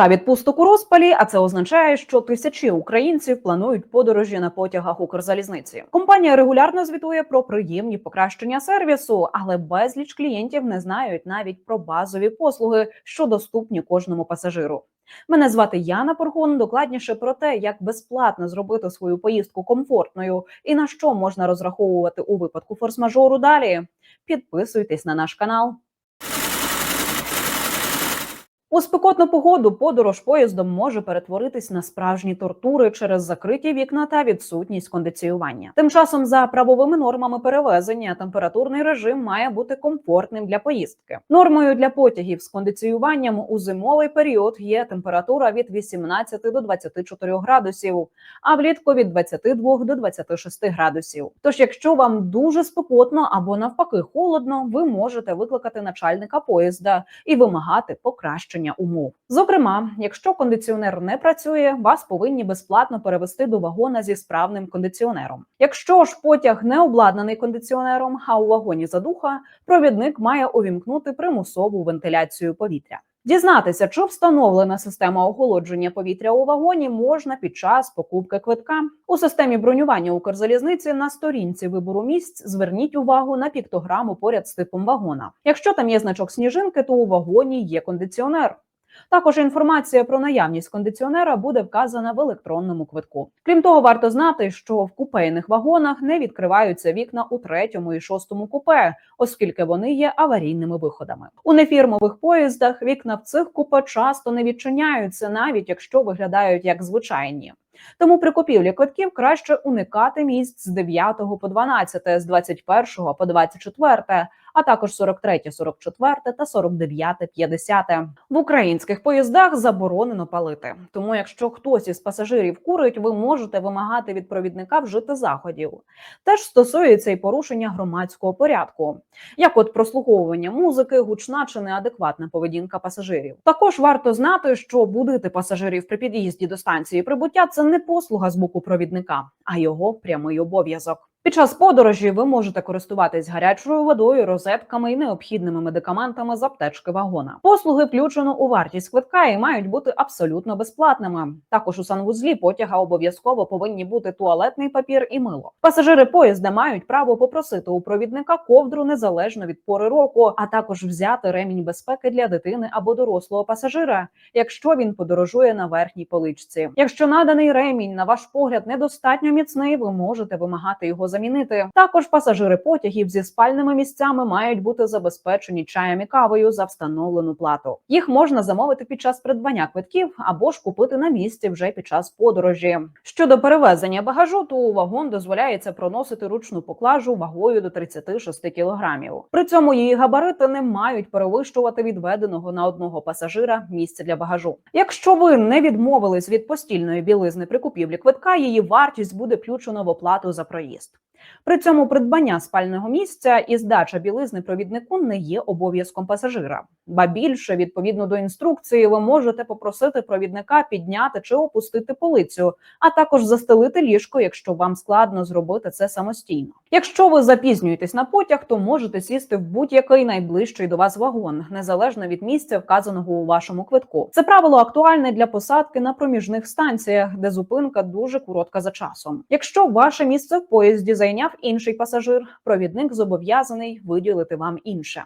Пора відпусток у розпалі, а це означає, що тисячі українців планують подорожі на потягах Укрзалізниці. Компанія регулярно звітує про приємні покращення сервісу, але безліч клієнтів не знають навіть про базові послуги, що доступні кожному пасажиру. Мене звати Яна Поргун. Докладніше про те, як безплатно зробити свою поїздку комфортною і на що можна розраховувати у випадку форс-мажору. Далі підписуйтесь на наш канал. У спекотну погоду подорож поїздом може перетворитись на справжні тортури через закриті вікна та відсутність кондиціювання. Тим часом, за правовими нормами перевезення, температурний режим має бути комфортним для поїздки. Нормою для потягів з кондиціюванням у зимовий період є температура від 18 до 24 градусів, а влітку від 22 до 26 градусів. Тож, якщо вам дуже спекотно або навпаки холодно, ви можете викликати начальника поїзда і вимагати покращення умов. Зокрема, якщо кондиціонер не працює, вас повинні безплатно перевести до вагона зі справним кондиціонером. Якщо ж потяг не обладнаний кондиціонером, а у вагоні задуха, провідник має увімкнути примусову вентиляцію повітря. Дізнатися, чи встановлена система охолодження повітря у вагоні можна під час покупки квитка у системі бронювання Укрзалізниці на сторінці вибору місць. Зверніть увагу на піктограму поряд з типом вагона. Якщо там є значок сніжинки, то у вагоні є кондиціонер. Також інформація про наявність кондиціонера буде вказана в електронному квитку. Крім того, варто знати, що в купейних вагонах не відкриваються вікна у третьому і шостому купе, оскільки вони є аварійними виходами. У нефірмових поїздах вікна в цих купе часто не відчиняються, навіть якщо виглядають як звичайні. Тому при купівлі квитків краще уникати місць з 9 по 12, з 21 по 24, а також 43, 44 та 49, 50. В українських поїздах заборонено палити. Тому, якщо хтось із пасажирів курить, ви можете вимагати від провідника вжити заходів. Теж стосується і порушення громадського порядку, як от прослуховування музики, гучна чи неадекватна поведінка пасажирів. Також варто знати, що будити пасажирів при під'їзді до станції прибуття це не послуга з боку провідника, а його прямий обов'язок. Під час подорожі ви можете користуватись гарячою водою, розетками і необхідними медикаментами з аптечки вагона. Послуги включено у вартість квитка і мають бути абсолютно безплатними. Також у санвузлі потяга обов'язково повинні бути туалетний папір і мило. Пасажири поїзда мають право попросити у провідника ковдру незалежно від пори року, а також взяти ремінь безпеки для дитини або дорослого пасажира, якщо він подорожує на верхній поличці. Якщо наданий ремінь, на ваш погляд, недостатньо міцний, ви можете вимагати його замінити. Також пасажири потягів зі спальними місцями мають бути забезпечені чаєм і кавою за встановлену плату. Їх можна замовити під час придбання квитків або ж купити на місці вже під час подорожі. Щодо перевезення багажу, то у вагон дозволяється проносити ручну поклажу вагою до 36 кілограмів. При цьому її габарити не мають перевищувати відведеного на одного пасажира місця для багажу. Якщо ви не відмовились від постільної білизни при купівлі квитка, її вартість буде включено в оплату за проїзд. При цьому придбання спального місця і здача білизни провіднику не є обов'язком пасажира. Ба більше, відповідно до інструкції, ви можете попросити провідника підняти чи опустити полицю, а також застелити ліжко, якщо вам складно зробити це самостійно. Якщо ви запізнюєтесь на потяг, то можете сісти в будь-який найближчий до вас вагон, незалежно від місця, вказаного у вашому квитку. Це правило актуальне для посадки на проміжних станціях, де зупинка дуже коротка за часом. Якщо ваше місце в поїзді зайняв інший пасажир, провідник зобов'язаний виділити вам інше.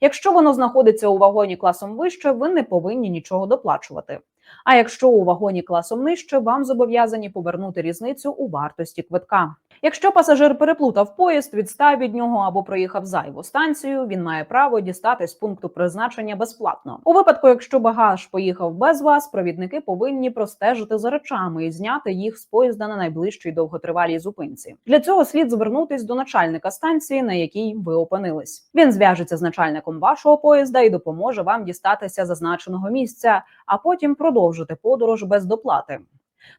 Якщо воно знаходиться у вагоні класом вище, ви не повинні нічого доплачувати. А якщо у вагоні класом нижче, вам зобов'язані повернути різницю у вартості квитка. Якщо пасажир переплутав поїзд, відстав від нього або проїхав зайву станцію, він має право дістати з пункту призначення безплатно. У випадку, якщо багаж поїхав без вас, провідники повинні простежити за речами і зняти їх з поїзда на найближчій довготривалій зупинці. Для цього слід звернутись до начальника станції, на якій ви опинились. Він зв'яжеться з начальником вашого поїзда і допоможе вам дістатися зазначеного місця, а потім продовжити подорож без доплати.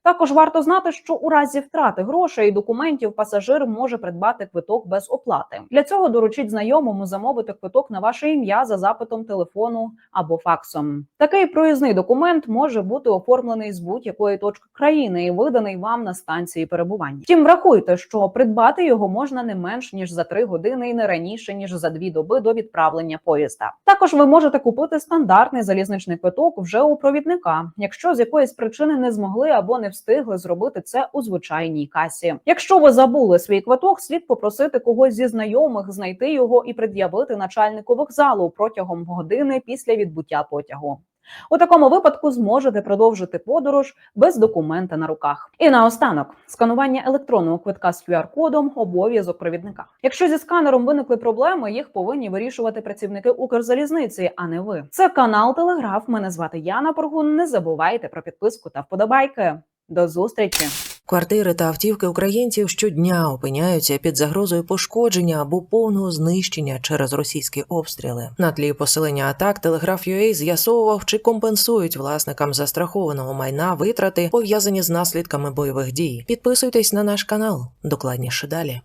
Також варто знати, що у разі втрати грошей і документів пасажир може придбати квиток без оплати. Для цього доручіть знайомому замовити квиток на ваше ім'я за запитом телефону або факсом. Такий проїзний документ може бути оформлений з будь-якої точки країни і виданий вам на станції перебування. Втім, врахуйте, що придбати його можна не менш ніж за 3 години і не раніше ніж за 2 доби до відправлення поїзда. Також ви можете купити стандартний залізничний квиток вже у провідника, якщо з якоїсь причини не змогли або не встигли зробити це у звичайній касі. Якщо ви забули свій квиток, слід попросити когось зі знайомих знайти його і пред'явити начальнику вокзалу протягом години після відбуття потягу. У такому випадку зможете продовжити подорож без документа на руках. І наостанок сканування електронного квитка з QR-кодом обов'язок провідника. Якщо зі сканером виникли проблеми, їх повинні вирішувати працівники Укрзалізниці, а не ви. Це канал Телеграф. Мене звати Яна Поргун. Не забувайте про підписку та вподобайки. До зустрічі. Квартири та автівки українців щодня опиняються під загрозою пошкодження або повного знищення через російські обстріли. На тлі посилення атак телеграф UA з'ясовував, чи компенсують власникам застрахованого майна витрати, пов'язані з наслідками бойових дій. Підписуйтесь на наш канал. Докладніше далі.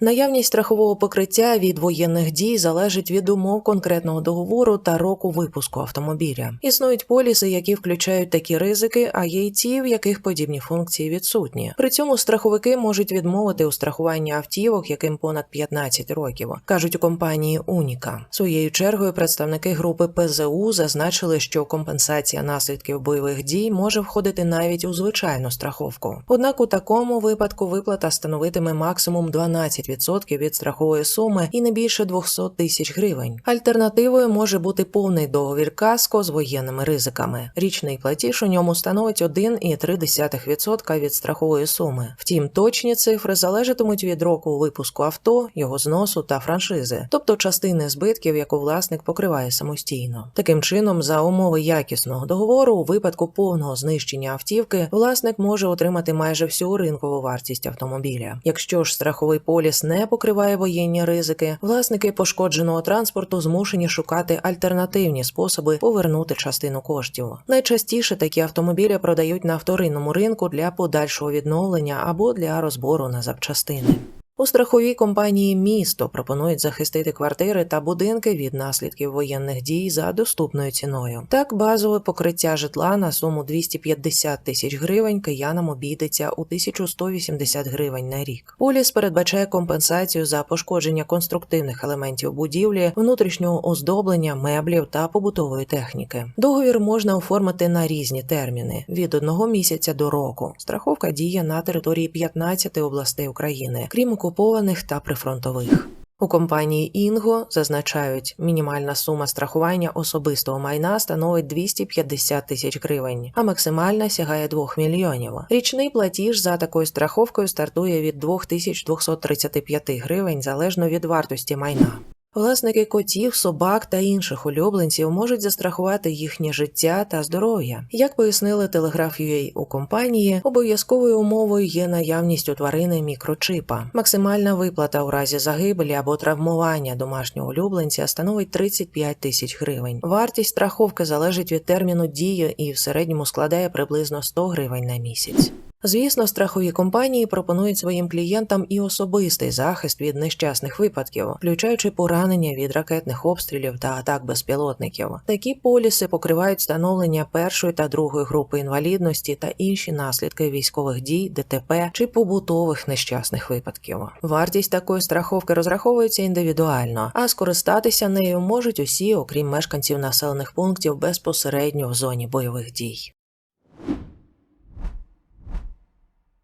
Наявність страхового покриття від воєнних дій залежить від умов конкретного договору та року випуску автомобіля. Існують поліси, які включають такі ризики, а є й ті, в яких подібні функції відсутні. При цьому страховики можуть відмовити у страхуванні автівок, яким понад 15 років, кажуть у компанії Уніка. Своєю чергою представники групи ПЗУ зазначили, що компенсація наслідків бойових дій може входити навіть у звичайну страховку. Однак у такому випадку виплата становитиме максимум 12% від страхової суми і не більше 200 тисяч гривень. Альтернативою може бути повний договір каско з воєнними ризиками. Річний платіж у ньому становить 1,3% від страхової суми. Втім, точні цифри залежатимуть від року випуску авто, його зносу та франшизи, тобто частини збитків, яку власник покриває самостійно. Таким чином, за умови якісного договору, у випадку повного знищення автівки, власник може отримати майже всю ринкову вартість автомобіля. Якщо ж страховий поліс не покриває воєнні ризики, власники пошкодженого транспорту змушені шукати альтернативні способи повернути частину коштів. Найчастіше такі автомобілі продають на вторинному ринку для подальшого відновлення або для розбору на запчастини. У страховій компанії місто пропонують захистити квартири та будинки від наслідків воєнних дій за доступною ціною. Так, базове покриття житла на суму 250 тисяч гривень киянам обійдеться у 1180 гривень на рік. Поліс передбачає компенсацію за пошкодження конструктивних елементів будівлі, внутрішнього оздоблення, меблів та побутової техніки. Договір можна оформити на різні терміни від одного місяця до року. Страховка діє на території 15 областей України, крім окупованих та прифронтових. У компанії Інго зазначають, мінімальна сума страхування особистого майна становить 250 тисяч гривень, а максимальна сягає 2 мільйонів. Річний платіж за такою страховкою стартує від 2235 гривень залежно від вартості майна. Власники котів, собак та інших улюбленців можуть застрахувати їхнє життя та здоров'я. Як пояснили телеграф у компанії, обов'язковою умовою є наявність у тварини мікрочипа. Максимальна виплата у разі загибелі або травмування домашнього улюбленця становить 35 тисяч гривень. Вартість страховки залежить від терміну дії і в середньому складає приблизно 100 гривень на місяць. Звісно, страхові компанії пропонують своїм клієнтам і особистий захист від нещасних випадків, включаючи поранення від ракетних обстрілів та атак безпілотників. Такі поліси покривають встановлення першої та другої групи інвалідності та інші наслідки військових дій, ДТП чи побутових нещасних випадків. Вартість такої страховки розраховується індивідуально, а скористатися нею можуть усі, окрім мешканців населених пунктів безпосередньо в зоні бойових дій.